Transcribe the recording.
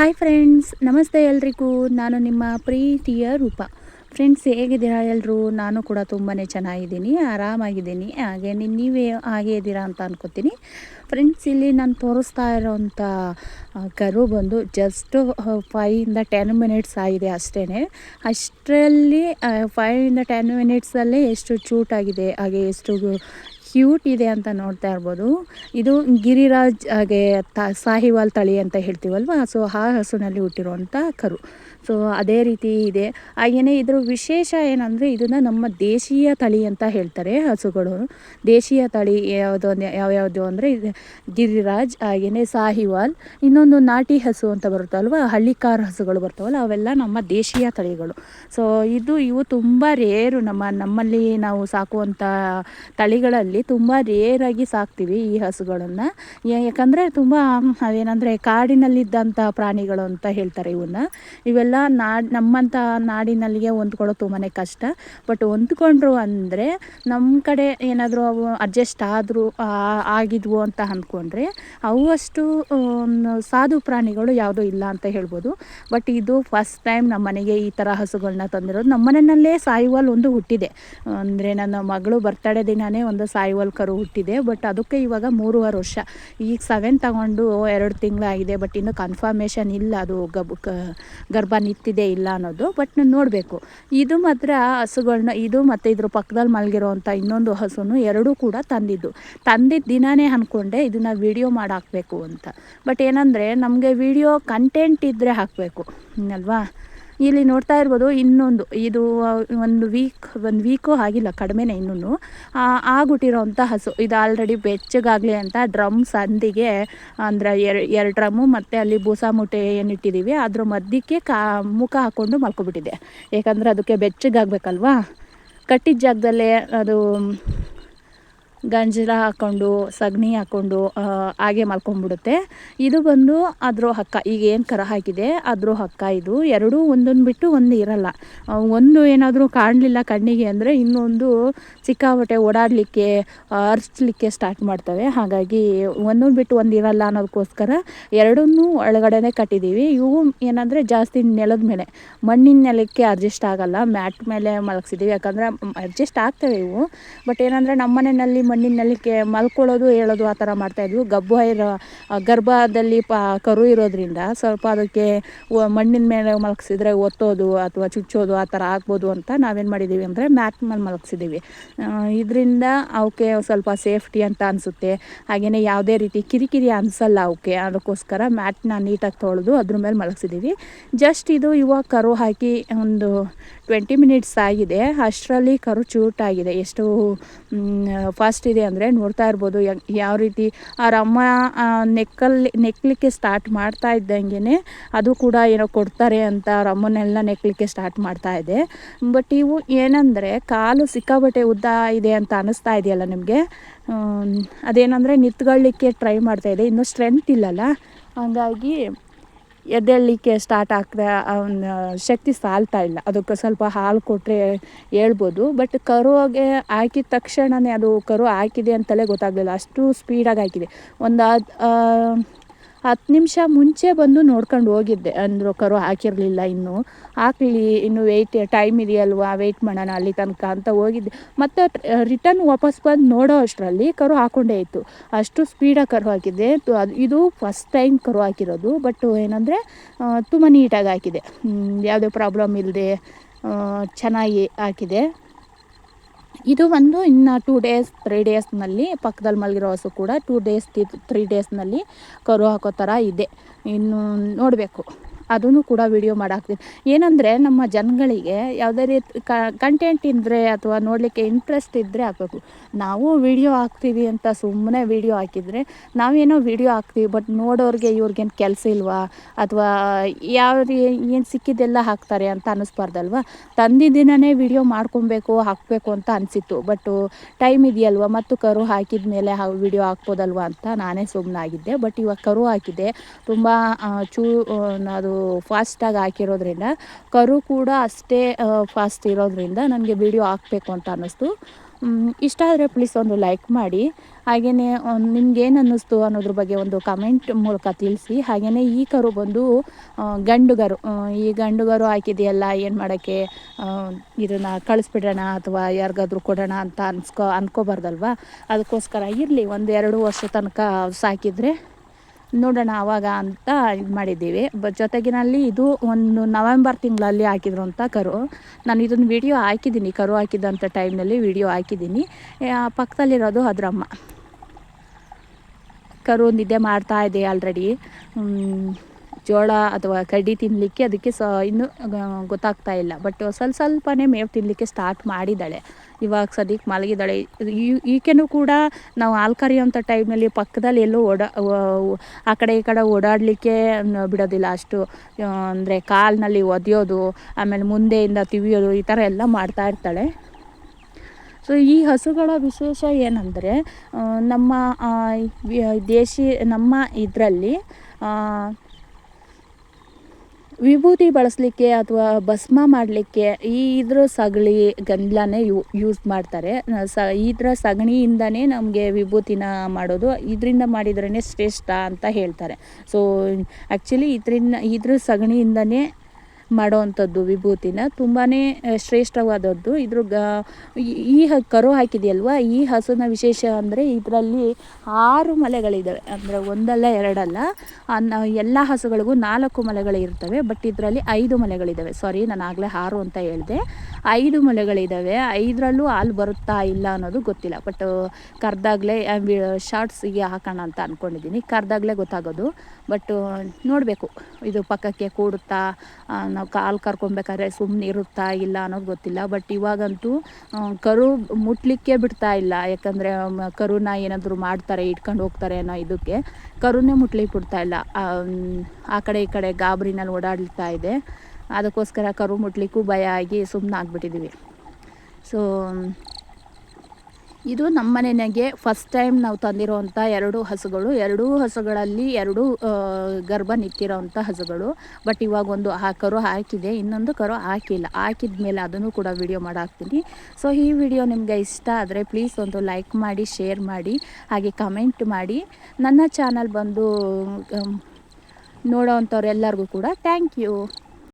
Hi friends ನಮಸ್ತೆ ಎಲ್ರಿಗೂ. ನಾನು ನಿಮ್ಮ ಪ್ರೀತಿಯ ರೂಪ. ಫ್ರೆಂಡ್ಸ್ ಹೇಗಿದ್ದೀರಾ ಎಲ್ಲರೂ ನಾನು ಕೂಡ ತುಂಬಾ ಚೆನ್ನಾಗಿದ್ದೀನಿ, ಆರಾಮಾಗಿದ್ದೀನಿ. ಹಾಗೆ ನೀವೇ ಹಾಗೆ ಇದ್ದೀರಾ ಅಂತ ಅನ್ಕೋತೀನಿ. ಫ್ರೆಂಡ್ಸ್ ಇಲ್ಲಿ ನಾನು ತೋರಿಸ್ತಾ ಇರೋವಂಥ ಕರು ಬಂದು ಜಸ್ಟ್ ಫೈವಿಂದ ಟೆನ್ ಮಿನಿಟ್ಸ್ ಆಗಿದೆ ಅಷ್ಟೇ ಅಷ್ಟರಲ್ಲಿ ಫೈವಿಂದ ಟೆನ್ ಮಿನಿಟ್ಸಲ್ಲೇ ಎಷ್ಟು ಚೂಟಾಗಿದೆ ಹಾಗೆ ಎಷ್ಟು ಕ್ಯೂಟ್ ಇದೆ ಅಂತ ನೋಡ್ತಾ ಇರ್ಬೋದು. ಇದು ಗಿರಿರಾಜ್ ಹಾಗೆ ತ ಸಾಹಿವಾಲ್ ತಳಿ ಅಂತ ಹೇಳ್ತೀವಲ್ವ? ಸೊ ಆ ಹಸುನಲ್ಲಿ ಹುಟ್ಟಿರುವಂಥ ಕರು. ಸೊ ಅದೇ ರೀತಿ ಇದೆ. ಹಾಗೆಯೇ ಇದ್ರ ವಿಶೇಷ ಏನಂದರೆ ಇದನ್ನು ನಮ್ಮ ದೇಶೀಯ ತಳಿ ಅಂತ ಹೇಳ್ತಾರೆ ಹಸುಗಳು. ದೇಶೀಯ ತಳಿ ಯಾವುದು ಯಾವ್ಯಾವುದು ಅಂದರೆ ಗಿರಿರಾಜ್ ಹಾಗೆಯೇ ಸಾಹಿವಾಲ್, ಇನ್ನೊಂದು ನಾಟಿ ಹಸು ಅಂತ ಬರುತ್ತಲ್ವ, ಹಳ್ಳಿಕಾರ್ ಹಸುಗಳು ಬರ್ತವಲ್ಲ, ಅವೆಲ್ಲ ನಮ್ಮ ದೇಶೀಯ ತಳಿಗಳು. ಸೊ ಇದು ಇವು ತುಂಬ ರೇರು ನಮ್ಮ, ನಮ್ಮಲ್ಲಿ ನಾವು ಸಾಕುವಂಥ ತಳಿಗಳಲ್ಲಿ ತುಂಬ ರೇರಾಗಿ ಸಾಕ್ತೀವಿ ಈ ಹಸುಗಳನ್ನು. ಯಾಕಂದರೆ ತುಂಬ ಅವೇನಂದರೆ ಕಾಡಿನಲ್ಲಿದ್ದಂಥ ಪ್ರಾಣಿಗಳು ಅಂತ ಹೇಳ್ತಾರೆ ಇವನ್ನ ಇವೆಲ್ಲ ಎಲ್ಲ ನಾಡು ನಮ್ಮಂಥ ನಾಡಿನಲ್ಲಿಗೆ ಹೊಂದ್ಕೊಳ್ಳೋದು ತುಂಬಾ ಕಷ್ಟ. ಬಟ್ ಹೊಂದ್ಕೊಂಡ್ರು ಅಂದರೆ ನಮ್ಮ ಕಡೆ ಏನಾದರೂ ಅವು ಅಡ್ಜಸ್ಟ್ ಆದರೂ ಆಗಿದ್ವು ಅಂತ ಅಂದ್ಕೊಂಡ್ರೆ ಅವು ಅಷ್ಟು ಸಾಧು ಪ್ರಾಣಿಗಳು ಯಾವುದೂ ಇಲ್ಲ ಅಂತ ಹೇಳ್ಬೋದು. ಬಟ್ ಇದು ಫಸ್ಟ್ ಟೈಮ್ ನಮ್ಮ ಮನೆಗೆ ಈ ಥರ ಹಸುಗಳನ್ನ ತಂದಿರೋದು. ನಮ್ಮ ಮನೆಯಲ್ಲೇ ಸಾಯುವಲ್ ಒಂದು ಹುಟ್ಟಿದೆ. ಅಂದರೆ ನನ್ನ ಮಗಳು ಬರ್ತಡೇ ದಿನವೇ ಒಂದು ಸಾಯುವಲ್ ಕರು ಹುಟ್ಟಿದೆ. ಬಟ್ ಅದಕ್ಕೆ ಇವಾಗ ಮೂರುವರೆ ವರ್ಷ. ಈಗ ಸೆವೆನ್ ತಗೊಂಡು ಎರಡು ತಿಂಗಳಾಗಿದೆ. ಬಟ್ ಇನ್ನೂ ಕನ್ಫರ್ಮೇಷನ್ ಇಲ್ಲ ಅದು ಗಬ್ ಗರ್ಭ ನಿಂತಿದೆ ಇಲ್ಲ ಅನ್ನೋದು ಬಟ್ ನೋಡಬೇಕು. ಇದು ಮಾತ್ರ ಹಸುಗಳನ್ನ ಇದು ಮತ್ತು ಇದ್ರ ಪಕ್ಕದಲ್ಲಿ ಮಲಗಿರೋವಂಥ ಇನ್ನೊಂದು ಹಸುನು ಎರಡೂ ಕೂಡ ತಂದಿದ್ದು. ತಂದಿದ್ದ ದಿನಾನೇ ಅಂದ್ಕೊಂಡೆ ಇದನ್ನು ವೀಡಿಯೋ ಮಾಡಿ ಹಾಕಬೇಕು ಅಂತ. ಬಟ್ ಏನಂದರೆ ನಮಗೆ ವಿಡಿಯೋ ಕಂಟೆಂಟ್ ಇದ್ದರೆ ಹಾಕಬೇಕು. ಅಲ್ವಾ? ಇಲ್ಲಿ ನೋಡ್ತಾ ಇರ್ಬೋದು ಇನ್ನೊಂದು, ಇದು ಒಂದು ವೀಕ್ ಒಂದು ವೀಕು ಆಗಿಲ್ಲ, ಕಡಿಮೆನೇ ಇನ್ನೂ ಆಗ್ಬಿಟ್ಟಿರೋಂಥ ಹಸು. ಇದು ಆಲ್ರೆಡಿ ಬೆಚ್ಚಗಾಗಲಿ ಅಂತ ಡ್ರಮ್ ಸಂದಿಗೆ, ಅಂದರೆ ಎರಡು ಎರಡು ಡ್ರಮ್ಮು ಮತ್ತು ಅಲ್ಲಿ ಬೂಸಾ ಮೂಟೆ ಏನಿಟ್ಟಿದ್ದೀವಿ ಅದ್ರ ಮಧ್ಯಕ್ಕೆ ಕಾ, ಮುಖ ಹಾಕ್ಕೊಂಡು ಮಲ್ಕೊಬಿಟ್ಟಿದೆ. ಯಾಕಂದರೆ ಅದಕ್ಕೆ ಬೆಚ್ಚಗಾಗಬೇಕಲ್ವಾ? ಕಟ್ಟಿದ ಜಾಗದಲ್ಲೇ ಅದು ಗಂಜಲ ಹಾಕ್ಕೊಂಡು ಸಗಣಿ ಹಾಕ್ಕೊಂಡು ಹಾಗೆ ಮಲ್ಕೊಂಡ್ಬಿಡುತ್ತೆ. ಇದು ಬಂದು ಅದ್ರ ಹಕ್ಕ, ಈಗ ಏನು ಕರ ಹಾಕಿದೆ? ಅದ್ರ ಹಕ್ಕ ಇದು. ಎರಡೂ ಒಂದೊಂದು ಬಿಟ್ಟು ಒಂದು ಇರಲ್ಲ. ಒಂದು ಏನಾದರೂ ಕಾಣಲಿಲ್ಲ ಕಣ್ಣಿಗೆ ಅಂದರೆ ಇನ್ನೊಂದು ಸಿಕ್ಕಾಪಟ್ಟೆ ಓಡಾಡಲಿಕ್ಕೆ ಅರ್ಸ್ಲಿಕ್ಕೆ ಸ್ಟಾರ್ಟ್ ಮಾಡ್ತವೆ. ಹಾಗಾಗಿ ಒಂದೊಂದು ಬಿಟ್ಟು ಒಂದು ಇರಲ್ಲ ಅನ್ನೋದಕ್ಕೋಸ್ಕರ ಎರಡನ್ನೂ ಒಳಗಡೆನೆ ಕಟ್ಟಿದ್ದೀವಿ ಇವು ಏನಂದರೆ ಜಾಸ್ತಿ ನೆಲದ ಮೇಲೆ. ಮಣ್ಣಿನ ನೆಲಕ್ಕೆ ಅಡ್ಜಸ್ಟ್ ಆಗಲ್ಲ. ಮ್ಯಾಟ್ ಮೇಲೆ ಮಲಗಿಸಿದ್ದೀವಿ ಯಾಕಂದರೆ ಅಡ್ಜಸ್ಟ್ ಆಗ್ತವೆ ಇವು. ಬಟ್ ಏನಂದರೆ ನಮ್ಮ ಮನೆಯಲ್ಲಿ ಮಣ್ಣಿನಲ್ಲಿ ಕೆ ಮಲ್ಕೊಳ್ಳೋದು, ಹೇಳೋದು ಆ ಥರ ಮಾಡ್ತಾಯಿದ್ವು ಗಬ್ಬು ಇರೋ ಗರ್ಭದಲ್ಲಿ ಪ, ಕರು ಇರೋದ್ರಿಂದ ಸ್ವಲ್ಪ ಅದಕ್ಕೆ ಮಣ್ಣಿನ ಮೇಲೆ ಮಲಗಿಸಿದ್ರೆ ಒತ್ತೋದು ಅಥವಾ ಚುಚ್ಚೋದು ಆ ಥರ ಆಗ್ಬೋದು ಅಂತ ನಾವೇನು ಮಾಡಿದ್ದೀವಿ ಅಂದರೆ ಮ್ಯಾಟ್ ಮೇಲೆ ಮಲಗಿಸಿದ್ದೀವಿ ಇದರಿಂದ ಅವಕ್ಕೆ ಸ್ವಲ್ಪ ಸೇಫ್ಟಿ ಅಂತ ಅನಿಸುತ್ತೆ. ಹಾಗೆಯೇ ಯಾವುದೇ ರೀತಿ ಕಿರಿಕಿರಿ ಅನಿಸಲ್ಲ ಅವಕ್ಕೆ. ಅದಕ್ಕೋಸ್ಕರ ಮ್ಯಾಟ್ನ ನೀಟಾಗಿ ತೊಳೆದು ಅದ್ರ ಮೇಲೆ ಮಲಗಿಸಿದ್ದೀವಿ ಜಸ್ಟ್ ಇದು ಇವಾಗ ಕರು ಹಾಕಿ ಒಂದು ಟ್ವೆಂಟಿ ಮಿನಿಟ್ಸ್ ಆಗಿದೆ. ಅಷ್ಟರಲ್ಲಿ ಕರು ಚೂಟಾಗಿದೆ. ಎಷ್ಟು ಫಾಸ್ಟ್ ಇದೆ ಅಂದರೆ ನೋಡ್ತಾ ಇರ್ಬೋದು. ಯಾವ ರೀತಿ ಅವ್ರ ಅಮ್ಮ ನೆಕ್ಕಲ್ಲಿ ನೆಕ್ಕಲಿಕ್ಕೆ ಸ್ಟಾರ್ಟ್ ಮಾಡ್ತಾ ಇದ್ದಂಗೆ ಅದು ಕೂಡ ಏನೋ ಕೊಡ್ತಾರೆ ಅಂತ ಅವ್ರ ಅಮ್ಮನೆಲ್ಲ ನೆಕ್ಕಲಿಕ್ಕೆ ಸ್ಟಾರ್ಟ್ ಮಾಡ್ತಾ ಇದೆ. ಬಟ್ ಇವು ಏನಂದರೆ ಕಾಲು ಸಿಕ್ಕಾಬಟ್ಟೆ ಉದ್ದ ಇದೆ ಅಂತ ಅನ್ನಿಸ್ತಾ ಇದೆಯಲ್ಲ ನಿಮಗೆ? ಅದೇನಂದರೆ ನಿತ್ಕೊಳ್ಳಿಕ್ಕೆ ಟ್ರೈ ಮಾಡ್ತಾ ಇದೆ. ಇನ್ನೂ ಸ್ಟ್ರೆಂತ್ ಇಲ್ಲಲ್ಲ? ಹಾಗಾಗಿ ಎದ್ದೇಳಲಿಕ್ಕೆ ಸ್ಟಾರ್ಟ್ ಆಗ್ತಾ ಅವನ ಶಕ್ತಿ ಸಾಲ್ತಾ ಇಲ್ಲ. ಅದಕ್ಕೆ ಸ್ವಲ್ಪ ಹಾಲು ಕೊಟ್ಟರೆ ಹೇಳ್ಬೋದು. ಬಟ್ ಕರುವಾಗೆ ಹಾಕಿದ ತಕ್ಷಣವೇ ಅದು ಕರು ಹಾಕಿದೆ ಅಂತಲೇ ಗೊತ್ತಾಗಲಿಲ್ಲ. ಅಷ್ಟು ಸ್ಪೀಡಾಗಿ ಹಾಕಿದೆ. ಒಂದು ಹತ್ತು ನಿಮಿಷ ಮುಂಚೆ ಬಂದು ನೋಡ್ಕೊಂಡು ಹೋಗಿದ್ದೆ. ಅಂದರು ಕರು ಹಾಕಿರಲಿಲ್ಲ ಇನ್ನೂ. ಹಾಕಲಿ, ಇನ್ನು ವೆಯ್ಟ್ ಟೈಮ್ ಇದೆಯಲ್ವಾ? ವೆಯ್ಟ್ ಮಾಡೋಣ ಅಲ್ಲಿ ತನಕ ಅಂತ ಹೋಗಿದ್ದೆ. ಮತ್ತು ರಿಟರ್ನ್ ವಾಪಸ್ ಬಂದು ನೋಡೋ ಅಷ್ಟರಲ್ಲಿ ಕರು ಹಾಕೊಂಡೇ ಇತ್ತು. ಅಷ್ಟು ಸ್ಪೀಡಾಗಿ ಕರು ಹಾಕಿದ್ದೆ. ಅದು, ಇದು ಫಸ್ಟ್ ಟೈಮ್ ಕರು ಹಾಕಿರೋದು. ಬಟ್ ಏನಂದರೆ ತುಂಬ ನೀಟಾಗಿ ಹಾಕಿದೆ. ಯಾವುದೇ ಪ್ರಾಬ್ಲಮ್ ಇಲ್ಲದೆ ಚೆನ್ನಾಗಿ ಹಾಕಿದೆ. ಇದು ಒಂದು ಇನ್ನು ಟೂ ಡೇಸ್ ತ್ರೀ ಡೇಸ್ನಲ್ಲಿ ಪಕ್ಕದಲ್ಲಿ ಮಲಗಿರೋ ಹಸು ಕೂಡ ಟೂ ಡೇಸ್ ತ್ರೀ ಡೇಸ್ನಲ್ಲಿ ಕರು ಹಾಕೋ ಥರ ಇದೆ. ಇನ್ನು ನೋಡಬೇಕು. ಅದನ್ನು ಕೂಡ ವಿಡಿಯೋ ಮಾಡಾಕ್ತೀನಿ ಏನಂದರೆ ನಮ್ಮ ಜನಗಳಿಗೆ ಯಾವುದೇ ರೀತಿ ಕಂಟೆಂಟ್ ಇದ್ದರೆ ಅಥವಾ ನೋಡಲಿಕ್ಕೆ ಇಂಟ್ರೆಸ್ಟ್ ಇದ್ದರೆ ಹಾಕಬೇಕು ನಾವು ವಿಡಿಯೋ ಹಾಕ್ತೀವಿ ಅಂತ ಸುಮ್ಮನೆ ವಿಡಿಯೋ ಹಾಕಿದರೆ ನಾವೇನೋ ವಿಡಿಯೋ ಹಾಕ್ತೀವಿ ಬಟ್ ನೋಡೋರಿಗೆ ಇವ್ರಿಗೇನು ಕೆಲಸ ಇಲ್ವಾ? ಅಥವಾ ಯಾವ ಏನು ಸಿಕ್ಕಿದ್ದೆಲ್ಲ ಹಾಕ್ತಾರೆ ಅಂತ ಅನ್ನಿಸ್ಬಾರ್ದಲ್ವ ತಂದಿದ್ದಿನೇ ವಿಡಿಯೋ ಮಾಡ್ಕೊಬೇಕು, ಹಾಕಬೇಕು ಅಂತ ಅನಿಸಿತ್ತು. ಬಟ್ಟು ಟೈಮ್ ಇದೆಯಲ್ವ? ಮತ್ತು ಕರು ಹಾಕಿದ ಮೇಲೆ ವಿಡಿಯೋ ಹಾಕ್ಬೋದಲ್ವ ಅಂತ ನಾನೇ ಸುಮ್ಮನಾಗಿದ್ದೆ ಬಟ್ ಇವಾಗ ಕರು ಹಾಕಿದೆ. ತುಂಬ ಚೂ ಅದು ಫಾಸ್ಟಾಗಿ ಹಾಕಿರೋದ್ರಿಂದ, ಕರು ಕೂಡ ಅಷ್ಟೇ ಫಾಸ್ಟ್ ಇರೋದ್ರಿಂದ ನನಗೆ ವಿಡಿಯೋ ಹಾಕಬೇಕು ಅಂತ ಅನ್ನಿಸ್ತು. ಇಷ್ಟ ಆದರೆ ಪ್ಲೀಸ್ ಒಂದು ಲೈಕ್ ಮಾಡಿ. ಹಾಗೆಯೇ ನಿಮ್ಗೇನು ಅನ್ನಿಸ್ತು ಅನ್ನೋದ್ರ ಬಗ್ಗೆ ಒಂದು ಕಮೆಂಟ್ ಮೂಲಕ ತಿಳಿಸಿ. ಹಾಗೆಯೇ ಈ ಕರು ಬಂದು ಗಂಡುಗರು ಈ ಗಂಡುಗರು ಹಾಕಿದೆಯಲ್ಲ, ಏನು ಮಾಡೋಕ್ಕೆ ಇದನ್ನು ಕಳಿಸ್ಬಿಡೋಣ ಅಥವಾ ಯಾರಿಗಾದ್ರೂ ಕೊಡೋಣ ಅಂತ ಅನ್ಸ್ಕೊ ಅಂದ್ಕೋಬಾರ್ದಲ್ವ ಅದಕ್ಕೋಸ್ಕರ ಇರಲಿ, ಒಂದು ಎರಡು ವರ್ಷ ತನಕ ಸಾಕಿದರೆ. ನೋಡೋಣ ಆವಾಗ ಅಂತ ಇದು ಮಾಡಿದ್ದೀವಿ. ಬ, ಜೊತೆಗಿನಲ್ಲಿ ಇದು ಒಂದು ನವೆಂಬರ್ ತಿಂಗಳಲ್ಲಿ ಹಾಕಿದ್ರು ಅಂತ ಕರು. ನಾನು ಇದೊಂದು ವಿಡಿಯೋ ಹಾಕಿದ್ದೀನಿ, ಕರು ಹಾಕಿದಂಥ ಟೈಮ್ನಲ್ಲಿ ವಿಡಿಯೋ ಹಾಕಿದ್ದೀನಿ. ಪಕ್ಕದಲ್ಲಿರೋದು ಅದ್ರಮ್ಮ ಕರು ನಿದ್ದೆ ಮಾಡ್ತಾ ಇದೆ ಆಲ್ರೆಡಿ ಜೋಳ ಅಥವಾ ಕಡ್ಡಿ ತಿನ್ನಲಿಕ್ಕೆ ಅದಕ್ಕೆ ಸ ಇನ್ನೂ ಗೊತ್ತಾಗ್ತಾ ಇಲ್ಲ. ಬಟ್ ಸ್ವಲ್ಪ ಸ್ವಲ್ಪನೇ ಮೇವು ತಿನ್ನಲಿಕ್ಕೆ ಸ್ಟಾರ್ಟ್ ಮಾಡಿದ್ದಾಳೆ. ಇವಾಗ ಸದ್ಯಕ್ಕೆ ಮಲಗಿದ್ದಾಳೆ. ಈಕೆನೂ ಕೂಡ ನಾವು ಹಾಲು ಕರೆಯುವಂಥ ಟೈಮ್ನಲ್ಲಿ ಪಕ್ಕದಲ್ಲಿ ಎಲ್ಲೂ ಓಡಾ, ಆ ಕಡೆ ಈ ಕಡೆ ಓಡಾಡಲಿಕ್ಕೆ ಬಿಡೋದಿಲ್ಲ ಅಷ್ಟು ಅಂದರೆ ಕಾಲಿನಲ್ಲಿ ಒದೆಯೋದು, ಆಮೇಲೆ ಮುಂದೆಯಿಂದ ತಿವಿಯೋದು ಈ ಥರ ಎಲ್ಲ ಮಾಡ್ತಾ ಇರ್ತಾಳೆ. ಸೊ ಈ ಹಸುಗಳ ವಿಶೇಷ ಏನಂದರೆ ನಮ್ಮ ದೇಶಿ, ನಮ್ಮ ಇದರಲ್ಲಿ ವಿಭೂತಿ ಬಳಸಲಿಕ್ಕೆ ಅಥವಾ ಭಸ್ಮ ಮಾಡಲಿಕ್ಕೆ ಈ ಇದ್ರ ಸಗಣಿ ಗಂಧಲನೇ ಯೂ ಯೂಸ್ ಮಾಡ್ತಾರೆ. ಸ ಥರ ಸಗಣಿಯಿಂದನೇ ನಮಗೆ ವಿಭೂತಿನ ಮಾಡೋದು. ಇದರಿಂದ ಮಾಡಿದ್ರೇ ಶ್ರೇಷ್ಠ ಅಂತ ಹೇಳ್ತಾರೆ. ಸೊ ಆ್ಯಕ್ಚುಲಿ ಇದರಿಂದ, ಇದ್ರ ಸಗಣಿಯಿಂದನೇ ಮಾಡೋವಂಥದ್ದು ವಿಭೂತಿನ ತುಂಬಾ ಶ್ರೇಷ್ಠವಾದದ್ದು. ಇದ್ರ ಗ, ಈ- ಕರು ಹಾಕಿದೆಯಲ್ವ? ಈ ಹಸುನ ವಿಶೇಷ ಅಂದರೆ ಇದರಲ್ಲಿ ಆರು ಮಲೆಗಳಿದ್ದಾವೆ ಅಂದರೆ ಒಂದಲ್ಲ ಎರಡಲ್ಲ. ಎಲ್ಲ ಹಸುಗಳಿಗೂ ನಾಲ್ಕು ಮಲೆಗಳಿರ್ತವೆ ಬಟ್ ಇದರಲ್ಲಿ ಐದು ಮಲೆಗಳಿದ್ದಾವೆ ಸಾರಿ, ನಾನು ಆಗಲೇ ಆರು ಅಂತ ಹೇಳಿದೆ. ಐದು ಮಲೆಗಳಿದ್ದಾವೆ ಐದರಲ್ಲೂ ಹಾಲು ಬರುತ್ತಾ ಇಲ್ಲ ಅನ್ನೋದು ಗೊತ್ತಿಲ್ಲ. ಬಟ್, ಕರ್ದಾಗಲೇ ಶಾರ್ಟ್ಸಿಗೆ ಹಾಕೋಣ ಅಂತ ಅಂದ್ಕೊಂಡಿದ್ದೀನಿ ಕರ್ದಾಗಲೇ ಗೊತ್ತಾಗೋದು. ಬಟ್, ನೋಡಬೇಕು. ಇದು ಪಕ್ಕಕ್ಕೆ ಕೂಡುತ್ತಾ ನಾವು ಕಾಲು ಕರ್ಕೊಬೇಕಾದ್ರೆ ಸುಮ್ಮನೆ ಇರುತ್ತಾ ಇಲ್ಲ ಅನ್ನೋದು ಗೊತ್ತಿಲ್ಲ. ಬಟ್ ಇವಾಗಂತೂ ಕರು ಮುಟ್ಲಿಕ್ಕೆ ಬಿಡ್ತಾ ಇಲ್ಲ. ಯಾಕಂದರೆ ಕರುನ ಏನಾದರೂ ಮಾಡ್ತಾರೆ ಇಟ್ಕೊಂಡು ಹೋಗ್ತಾರೆ ಅನ್ನೋ ಇದಕ್ಕೆ ಕರುನೇ ಮುಟ್ಲಿಕ್ಕೆ ಬಿಡ್ತಾ ಇಲ್ಲ. ಆ, ಕಡೆ ಈ ಕಡೆ ಗಾಬರಿನಲ್ಲಿ ಓಡಾಡ್ತಾ ಇದೆ. ಅದಕ್ಕೋಸ್ಕರ ಕರು ಮುಟ್ಲಿಕ್ಕೂ ಭಯ ಆಗಿ ಸುಮ್ಮನೆ ಆಗ್ಬಿಟ್ಟಿದ್ದೀವಿ ಸೊ ಇದು ನಮ್ಮ ಮನೆಗೆ ಫಸ್ಟ್ ಟೈಮ್ ನಾವು ತಂದಿರೋವಂಥ ಎರಡು ಹಸುಗಳು. ಎರಡೂ ಹಸುಗಳಲ್ಲಿ ಎರಡು ಗರ್ಭ ನಿಂತಿರೋವಂಥ ಹಸುಗಳು. ಬಟ್ ಇವಾಗ ಒಂದು ಆ ಕರು ಹಾಕಿದೆ. ಇನ್ನೊಂದು ಕರು ಹಾಕಿಲ್ಲ. ಹಾಕಿದ ಮೇಲೆ ಅದನ್ನು ಕೂಡ ವಿಡಿಯೋ ಮಾಡಾಕ್ತೀನಿ. ಸೊ ಈ ವಿಡಿಯೋ ನಿಮಗೆ ಇಷ್ಟ ಆದರೆ ಪ್ಲೀಸ್ ಒಂದು ಲೈಕ್ ಮಾಡಿ ಶೇರ್ ಮಾಡಿ, ಹಾಗೆ ಕಮೆಂಟ್ ಮಾಡಿ. ನನ್ನ ಚಾನಲ್ ಬಂದು ನೋಡೋವಂಥವ್ರೆಲ್ಲರಿಗೂ ಕೂಡ ಥ್ಯಾಂಕ್ ಯು